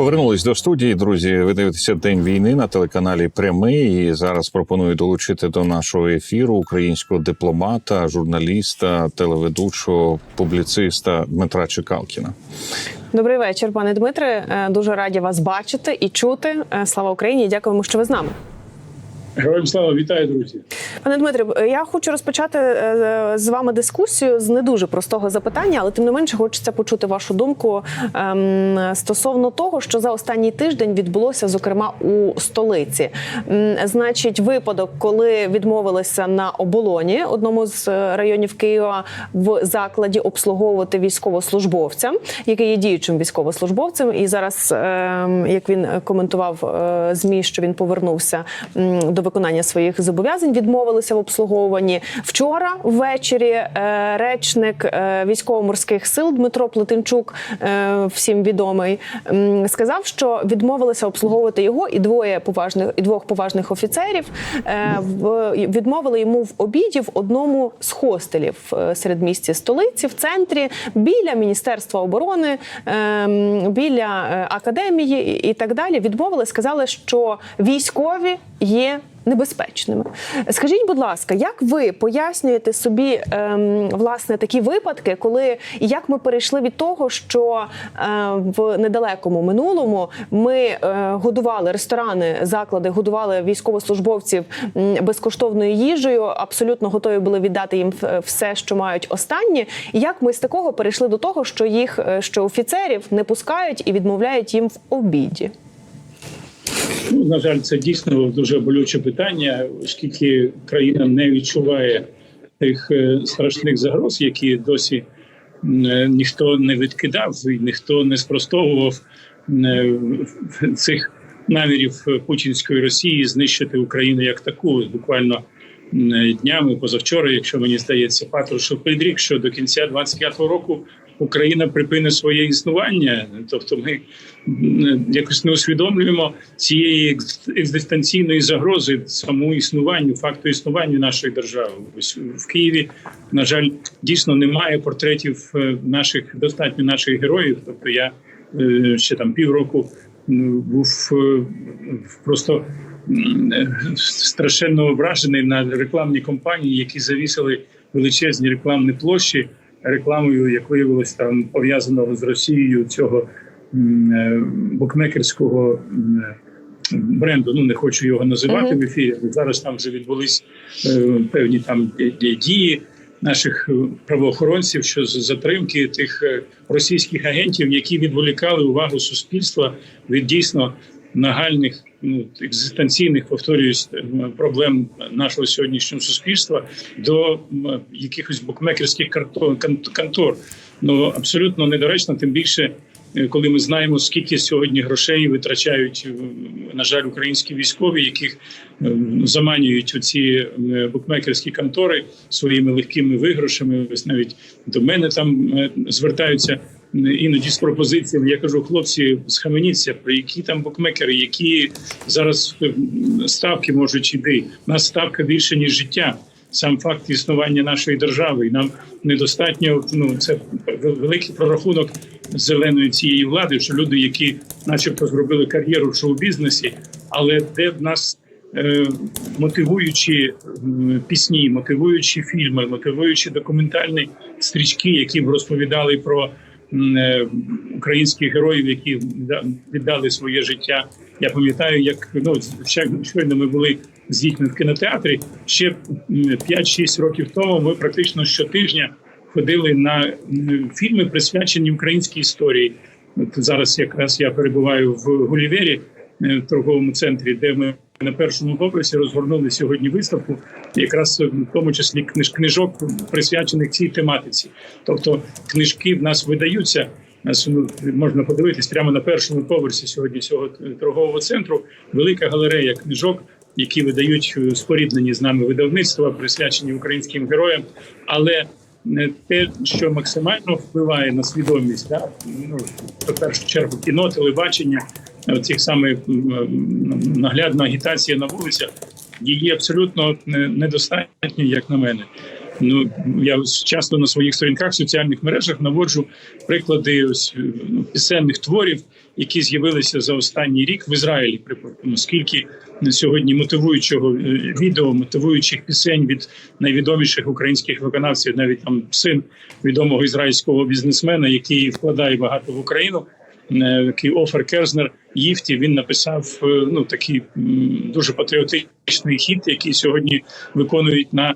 Повернулись до студії, друзі. Ви дивитеся день війни на телеканалі Прямий. І зараз пропоную долучити до нашого ефіру українського дипломата, журналіста, телеведучого, публіциста Дмитра Чекалкіна. Добрий вечір, пане Дмитре. Е, Дуже раді вас бачити і чути. Е, Слава Україні! Дякуємо, що ви з нами. Героям слава вітаю, друзі. Пане Дмитре, я хочу розпочати е, з вами дискусію з не дуже простого запитання, але тим не менше хочеться почути вашу думку ем, стосовно того, що за останній тиждень відбулося, зокрема у столиці. Значить, випадок, коли відмовилися на оболоні, одному з е, районів Києва, в закладі обслуговувати військовослужбовця, який є діючим військовослужбовцем, і зараз, ем, як він коментував е, змі, що він повернувся до своїх зобов'язань, відмовилися в обслуговуванні. Вчора ввечері е, речник е, військово-морських сил Дмитро Плетенчук, е, всім відомий, сказав, що відмовилися обслуговувати його і двоє поважних і двох поважних офіцерів в відмовили йому в обіді в одному з хостелів серед місті столиці в центрі біля міністерства оборони, ем, біля академії і так далі. Відмовили, сказали, що військові є. Небезпечними, скажіть, будь ласка, як ви пояснюєте собі ем, власне такі випадки, коли і як ми перейшли від того, що е, в недалекому минулому ми е, годували ресторани, заклади, годували військовослужбовців безкоштовною їжею, абсолютно готові були віддати їм е, все, що мають останнє. І як ми з такого перейшли до того, що їх е, що офіцерів не пускають і відмовляють їм в обіді? Ну, на жаль, це дійсно дуже болюче питання, оскільки країна не відчуває тих е, страшних загроз, які досі е, ніхто не відкидав і ніхто не спростовував е, цих намірів путінської Росії знищити Україну як таку. Буквально днями позавчора, якщо мені здається, Патрушев підрік, що до кінця 25-го року Україна припинить своє існування. Тобто, ми якось не усвідомлюємо цієї екзистенційної загрози самому існуванню, факту існування нашої держави. Ось в Києві, на жаль, дійсно немає портретів е, наших достатньо наших героїв. Тобто, я е, ще там півроку був е, просто страшенно вражений на рекламні кампанії, які завісили величезні рекламні площі рекламою, як виявилось там пов'язаного з Росією цього е, букмекерського е, бренду. Ну не хочу його називати Мгм. в ефірі. Зараз там вже відбулись е, певні там ді- ді- дії наших правоохоронців що з затримки тих російських агентів, які відволікали увагу суспільства від дійсно нагальних. Ну, екзистенційних повторююсь е, проблем нашого сьогоднішнього суспільства до якихось букмекерських контор. Ну абсолютно недоречно, тим більше, е, коли ми знаємо, скільки сьогодні грошей витрачають, на жаль, українські військові, яких заманюють у ці букмекерські контори своїми легкими виграшами. Ось навіть до мене там е, звертаються іноді з пропозиціями. Я кажу, хлопці, схаменіться, про які там букмекери, які зараз е, ставки можуть іти. У нас ставка більше ніж життя. Сам факт існування нашої держави, і нам недостатньо. Ну це великий прорахунок зеленої цієї влади, що люди, які, начебто, зробили кар'єру в шоу-бізнесі, але де в нас е, мотивуючі пісні, мотивуючі фільми, мотивуючі документальні стрічки, які б розповідали про українських героїв, які віддали своє життя. Я пам'ятаю, як ну щойно ми були з дітьми в кінотеатрі. Ще м, 5-6 років тому ми практично щотижня ходили на фільми, присвячені українській історії. От зараз якраз я перебуваю в Гулівері е, в торговому центрі, де ми на першому поверсі розгорнули сьогодні виставку, якраз в тому числі книж книжок присвячених цій тематиці. Тобто книжки в нас видаються. Нас ну, можна подивитись прямо на першому поверсі сьогодні цього торгового центру. Велика галерея книжок, які видають е, споріднені з нами видавництва, присвячені українським героям. Але не те, що максимально впливає на свідомість, да? ну, в першу чергу кіно, телебачення, цих м, наглядна агітація на вулицях, її абсолютно недостатньо, як на мене. Ну я часто на своїх сторінках в соціальних мережах наводжу приклади ось ну, пісенних творів, які з'явилися за останній рік в Ізраїлі. Припустимо, скільки на сьогодні мотивуючого е, відео, мотивуючих пісень від найвідоміших українських виконавців, навіть там син відомого ізраїльського бізнесмена, який вкладає багато в Україну. е, Який Офер Керзнер Їфті він написав е, ну такий дуже патріотичний хіт, який сьогодні виконують на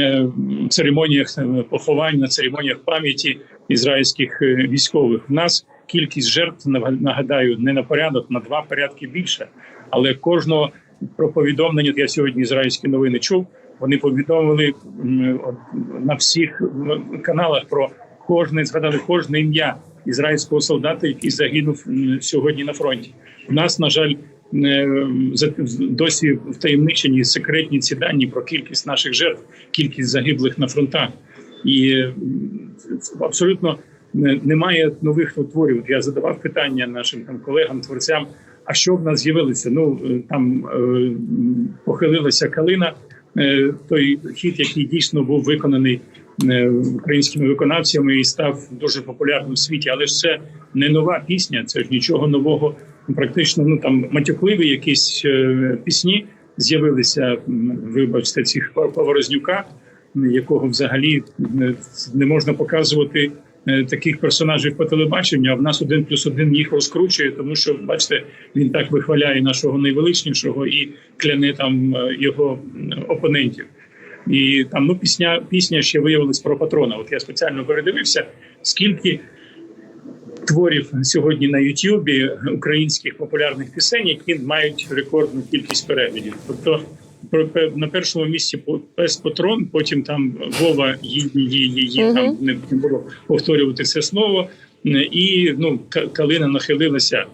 е, церемоніях е, поховань, на церемоніях пам'яті ізраїльських військових. У нас кількість жертв нагадаю не на порядок, на два порядки більше. Але кожного про повідомлення я сьогодні ізраїльські новини чув. Вони повідомили на всіх каналах про кожне згадали кожне ім'я ізраїльського солдата, який загинув сьогодні на фронті. У нас, на жаль, е, досі втаємничені секретні ці дані про кількість наших жертв, кількість загиблих на фронтах, і абсолютно немає нових творів. Я задавав питання нашим там колегам, творцям. А що в нас з'явилося? Ну е, там е, похилилася калина, е, той хіт, який дійсно був виконаний українськими виконавцями і став дуже популярним в світі. Але ж це не нова пісня, це ж нічого нового. Практично ну там матюкливі якісь е, пісні з'явилися. Вибачте, цих Поворознюка, якого взагалі е, не можна показувати е, таких персонажів по телебаченню. А в нас один плюс один їх розкручує, тому що бачите, він так вихваляє нашого найвеличнішого і кляне там е, його опонентів. І там ну пісня пісня ще виявилась про патрона. От я спеціально передивився, скільки творів сьогодні на Ютубі українських популярних пісень, які мають рекордну кількість переглядів. Тобто на першому місці пес Патрон, потім там Вова її її Мгм. там не буду повторювати це слово. І ну Калина нахилилася.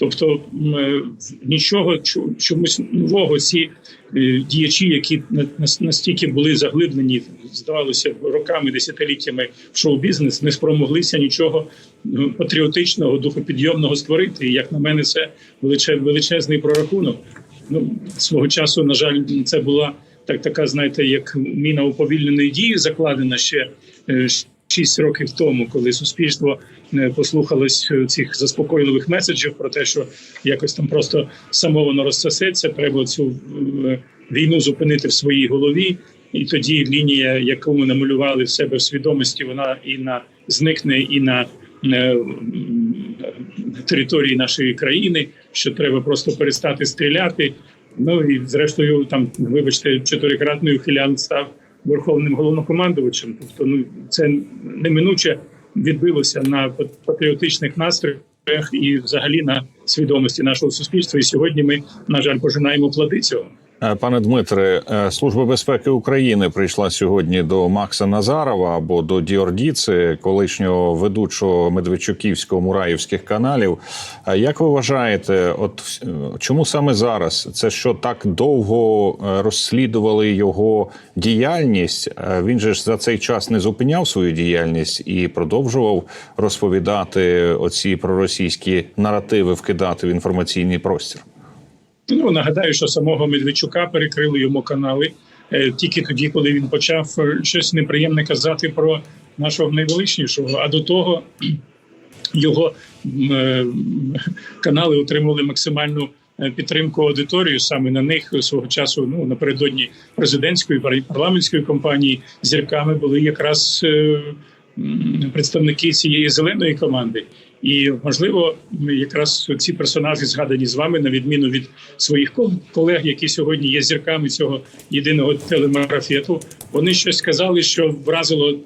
Тобто е, нічого чомусь нового ці е, діячі, які на- на- настільки були заглиблені, здавалося, роками, десятиліттями в шоу-бізнес, не спромоглися нічого ну, патріотичного, духопідйомного створити. І як на мене, це величе- величезний прорахунок. Ну свого часу, на жаль, це була так, така, знаєте, як міна уповільненої дії, закладена ще. Шість років тому, коли суспільство е, послухалось е, цих заспокійливих меседжів про те, що якось там просто само воно розсосеться, треба цю е, війну зупинити в своїй голові, і тоді лінія, яку ми намалювали в себе в свідомості, вона і на зникне, і на території нашої країни, що треба просто перестати стріляти. Ну і зрештою, там, вибачте, чотирикратний ухилян став верховним головнокомандувачем. Тобто, ну це неминуче відбилося на пат- патріотичних настроях і взагалі на свідомості нашого суспільства. І сьогодні ми, на жаль, пожинаємо плоди цього. Е, Пане Дмитре, е, Служба безпеки України прийшла сьогодні до Макса Назарова або до Діордіци, колишнього ведучого Медведчуківського мураївських каналів. Е, Як ви вважаєте, от чому саме зараз? Це що так довго розслідували його діяльність? Він же ж за цей час не зупиняв свою діяльність і продовжував розповідати оці проросійські наративи, вкидати в інформаційний простір. Ну нагадаю, що самого Медведчука перекрили йому канали е, тільки тоді, коли він почав е, щось неприємне казати про нашого найвеличнішого. А до того його е, канали отримували максимальну підтримку аудиторію. Саме на них свого часу, ну напередодні президентської пар- парламентської кампанії зірками були якраз е, представники цієї зеленої команди. І можливо, якраз ці персонажі згадані з вами, на відміну від своїх колег, які сьогодні є зірками цього єдиного телемарафету. Вони щось сказали, що вразило е,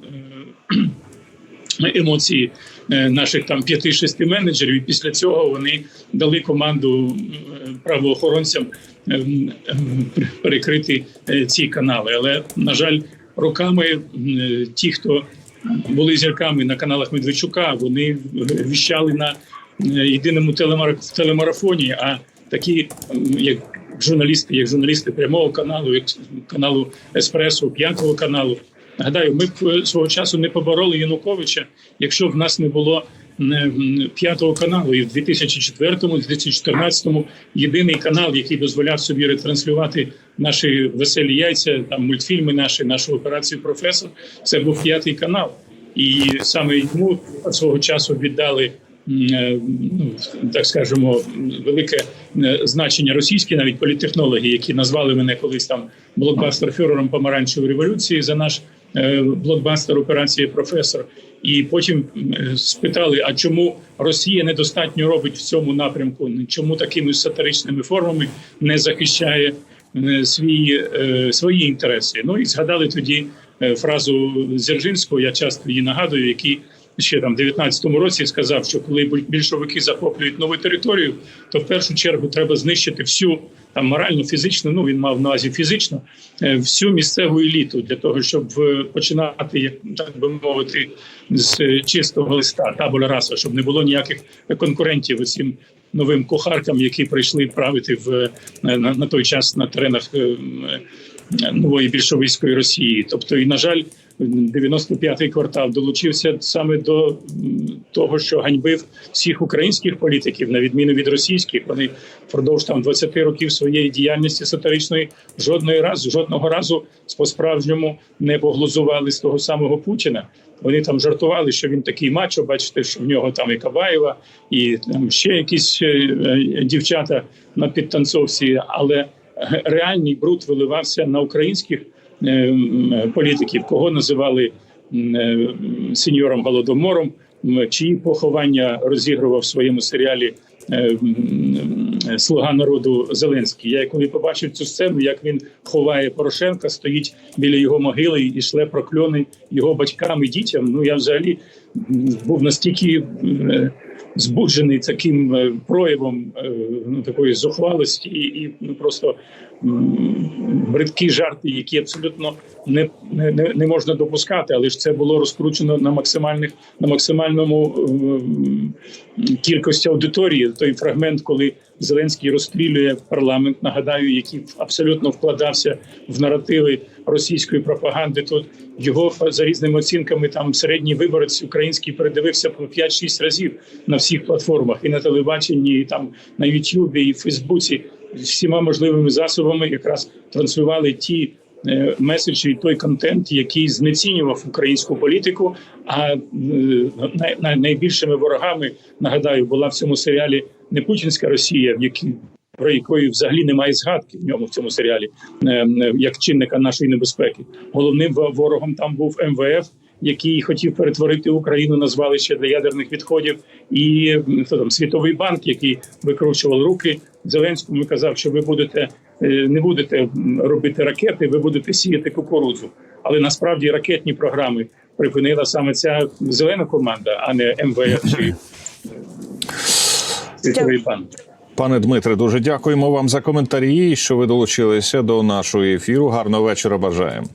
емоції е, наших там п'яти-шести менеджерів. І після цього вони дали команду е, правоохоронцям перекрити ці канали. Але на жаль, роками е, ті, хто були зірками на каналах Медведчука, вони віщали на е, єдиному телемарафоні. А такі, як журналісти, як журналісти прямого каналу, як каналу Еспресо, п'ятого каналу. Нагадаю, ми б е, свого часу не побороли Януковича, якщо б в нас не було п'ятого каналу. І в 2004-му, 2014-му єдиний канал, який дозволяв собі ретранслювати наші веселі яйця, там мультфільми, наші нашу операцію професор. Це був п'ятий канал, і саме йому свого часу віддали. е, Ну, так скажемо, велике е, значення російські, навіть політтехнологи, які назвали мене колись там блокбастер-фюрером помаранчевої революції за наш блокбастер операції професор. І потім е, спитали: а чому Росія недостатньо робить в цьому напрямку? Чому такими сатиричними формами не захищає е, свої, е, свої інтереси? Ну і згадали тоді е, фразу Дзержинського, я часто її нагадую, який ще там в 19-му році сказав, що коли більшовики захоплюють нову територію, то в першу чергу треба знищити всю там морально, фізично. Ну він мав на увазі фізично е, всю місцеву еліту для того, щоб е, починати, як так би мовити, з чистого листа табуля раса, щоб не було ніяких конкурентів усім новим кухаркам, які прийшли правити в е, на, на той час на теренах е, нової більшовицької Росії. Тобто, і на жаль. 95-й квартал долучився саме до того, що ганьбив всіх українських політиків, на відміну від російських. Вони впродовж там 20 років своєї діяльності сатиричної жодної разу, жодного разу по справжньому не поглузували з того самого Путіна. Вони там жартували, що він такий мачо. Бачите, що в нього там і Кабаєва, і там ще якісь е, е, дівчата на підтанцовці, але е, реальний бруд виливався на українських політиків, кого називали е, сеньором голодомором, чиї поховання розігрував в своєму серіалі е, Слуга народу Зеленський. Я коли побачив цю сцену, як він ховає Порошенка, стоїть біля його могили і шле прокльони його батькам і дітям. Ну я взагалі був настільки е, збуджений таким е, проявом е, ну, такої зухвалості і, і ну, просто бридкі жарти, які абсолютно не, не, не- не можна допускати, але ж це було розкручено на максимальних на максимальному ем, кількості аудиторії. Той фрагмент, коли Зеленський розстрілює парламент, нагадаю, який абсолютно вкладався в наративи російської пропаганди. Тут його за різними оцінками там середній виборець український передивився по 5-6 разів на всіх платформах і на телебаченні, і там на Ютубі, і в Фейсбуці всіма можливими засобами якраз транслювали ті е, меседжі той контент, який знецінював українську політику. А е, най- най- найбільшими ворогами нагадаю була в цьому серіалі не путінська Росія, в якій про якої взагалі немає згадки в ньому в цьому серіалі, е, е, як чинника нашої небезпеки. Головним ворогом там був МВФ. Який хотів перетворити Україну на звалище для ядерних відходів, і хто там світовий банк, який викручував руки Зеленському, і казав, що ви будете е, не будете робити ракети, ви будете сіяти кукурудзу. Але насправді ракетні програми припинила саме ця зелена команда, а не МВФ чи світовий банк. Пане Дмитре, дуже дякуємо вам за коментарі, що ви долучилися до нашого ефіру. Гарного вечора бажаємо.